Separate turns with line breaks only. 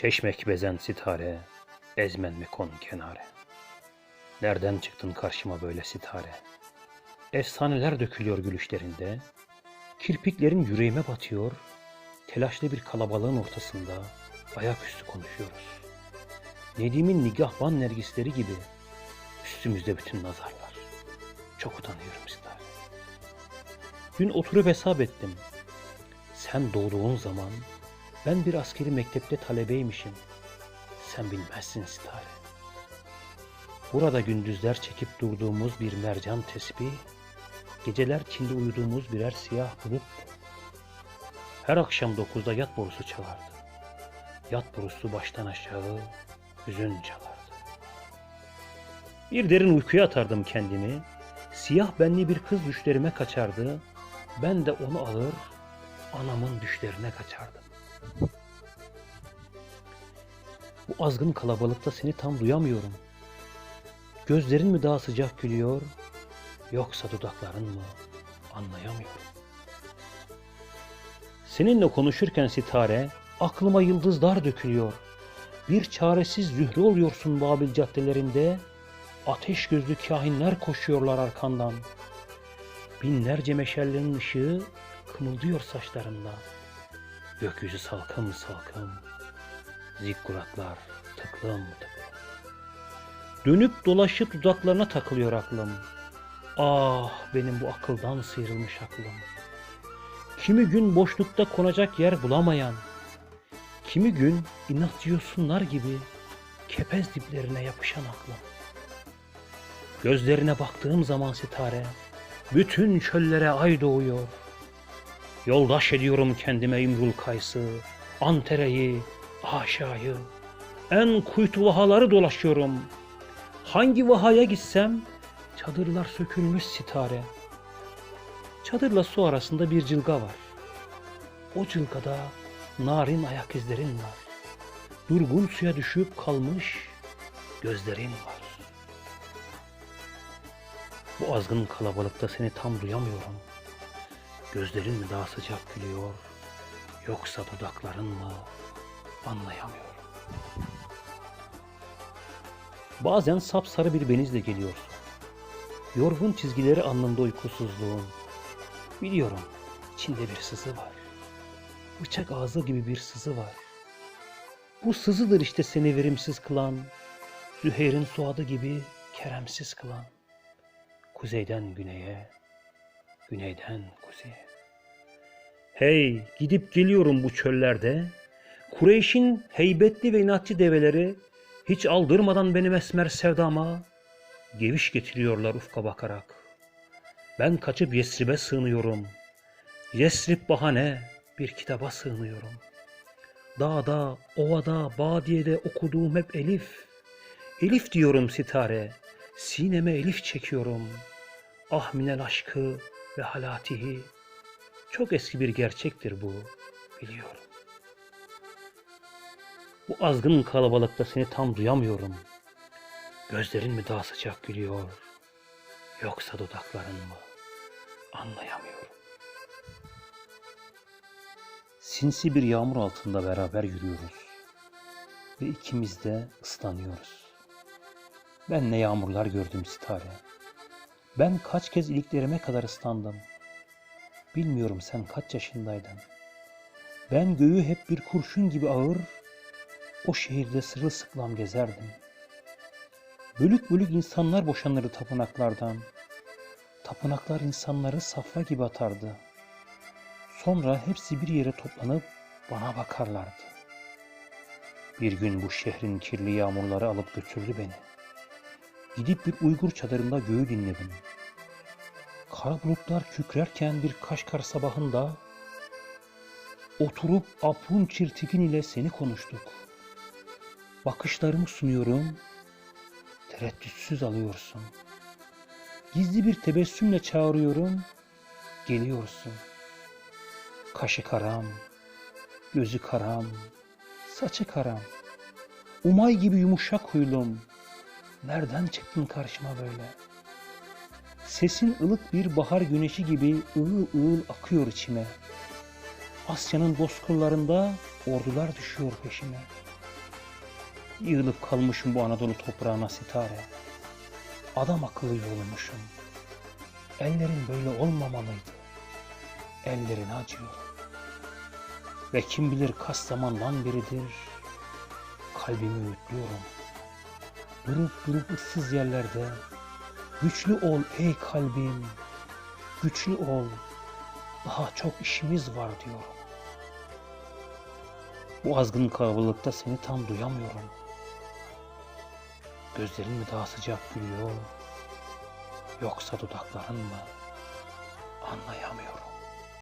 Çeşmek bezen sitare, ezmen mi kon kenare. Nereden çıktın karşıma böyle sitare? Efsaneler dökülüyor gülüşlerinde, kirpiklerin yüreğime batıyor, telaşlı bir kalabalığın ortasında ayaküstü konuşuyoruz. Nedim'in nigahban nergisleri gibi üstümüzde bütün nazarlar. Çok utanıyorum sitare. Dün oturup hesap ettim. Sen doğduğun zaman ben bir askeri mektepte talebeymişim. Sen bilmezsin sitare. Burada gündüzler çekip durduğumuz bir mercan tesbih, geceler Çin'de uyuduğumuz birer siyah bulut. Her akşam dokuzda yat borusu çalardı. Yat borusu baştan aşağı hüzün çalardı. Bir derin uykuya atardım kendimi. Siyah benli bir kız düşlerime kaçardı. Ben de onu alır anamın düşlerine kaçardım. Bu azgın kalabalıkta seni tam duyamıyorum. Gözlerin mi daha sıcak gülüyor, yoksa dudakların mı? Anlayamıyorum. Seninle konuşurken sitare, aklıma yıldızlar dökülüyor. Bir çaresiz zühre oluyorsun Babil caddelerinde, ateş gözlü kahinler koşuyorlar arkandan. Binlerce meşallerin ışığı kımıldıyor saçlarında. Gökyüzü salkım salkım, zikkuratlar tıklım tıklım. Dönüp dolaşıp dudaklarına takılıyor aklım. Ah benim bu akıldan sıyrılmış aklım. Kimi gün boşlukta konacak yer bulamayan, kimi gün inatçı yosunlar gibi kepez diplerine yapışan aklım. Gözlerine baktığım zaman sitare, bütün çöllere ay doğuyor. Yoldaş ediyorum kendime İmrul Kays'ı, Antere'yi, Aşa'yı. En kuytu vahaları dolaşıyorum. Hangi vahaya gitsem çadırlar sökülmüş sitare. Çadırla su arasında bir cılga var. O cılgada narin ayak izlerin var. Durgun suya düşüp kalmış gözlerin var. Bu azgın kalabalıkta seni tam duyamıyorum. Gözlerin mi daha sıcak gülüyor, yoksa dudakların mı anlayamıyorum. Bazen sapsarı bir benizle geliyorsun. Yorgun çizgileri alnında uykusuzluğun. Biliyorum içinde bir sızı var. Bıçak ağzı gibi bir sızı var. Bu sızıdır işte seni verimsiz kılan, Züheyr'in suadı gibi keremsiz kılan. Kuzeyden güneye, güneyden kuzeye. Hey gidip geliyorum bu çöllerde. Kureyş'in heybetli ve inatçı develeri hiç aldırmadan benim esmer sevdama geviş getiriyorlar ufka bakarak. Ben kaçıp Yesrib'e sığınıyorum. Yesrib bahane bir kitaba sığınıyorum. Dağda, ovada, badiyede okuduğum hep Elif. Elif diyorum sitare, sineme Elif çekiyorum. Ah minel aşkı ve halatihi. Çok eski bir gerçektir bu, biliyorum. Bu azgın kalabalıkta seni tam duyamıyorum. Gözlerin mi daha sıcak gülüyor, yoksa dudakların mı? Anlayamıyorum. Sinsi bir yağmur altında beraber yürüyoruz ve ikimiz de ıslanıyoruz. Ben ne yağmurlar gördüm sitare. Ben kaç kez iliklerime kadar ıslandım. Bilmiyorum sen kaç yaşındaydın. Ben göğü hep bir kurşun gibi ağır, o şehirde sırılsıklam gezerdim. Bölük bölük insanlar boşanırdı tapınaklardan. Tapınaklar insanları safra gibi atardı. Sonra hepsi bir yere toplanıp bana bakarlardı. Bir gün bu şehrin kirli yağmurları alıp götürdü beni. Gidip bir Uygur çadırında göğü dinledim. Kara bulutlar kükrerken bir Kaşgar sabahında oturup Apun Çirtikin ile seni konuştuk. Bakışlarımı sunuyorum, tereddütsüz alıyorsun. Gizli bir tebessümle çağırıyorum, geliyorsun. Kaşı karam, gözü karam, saçı karam. Umay gibi yumuşak huylum. Nereden çıktın karşıma böyle? Sesin ılık bir bahar güneşi gibi ığıl ığıl akıyor içime. Asya'nın bozkırlarında ordular düşüyor peşime. Yığılıp kalmışım bu Anadolu toprağına sitare. Adam akıllı yorulmuşum. Ellerin böyle olmamalıydı. Ellerin acıyor. Ve kim bilir kaç zamandan beridir kalbimi öğütlüyorum. Durup durup ıssız yerlerde güçlü ol ey kalbim, güçlü ol. Daha çok işimiz var diyorum. Bu azgın kalabalıkta seni tam duyamıyorum. Gözlerin mi daha sıcak gülüyor? Yoksa dudakların mı? Anlayamıyorum.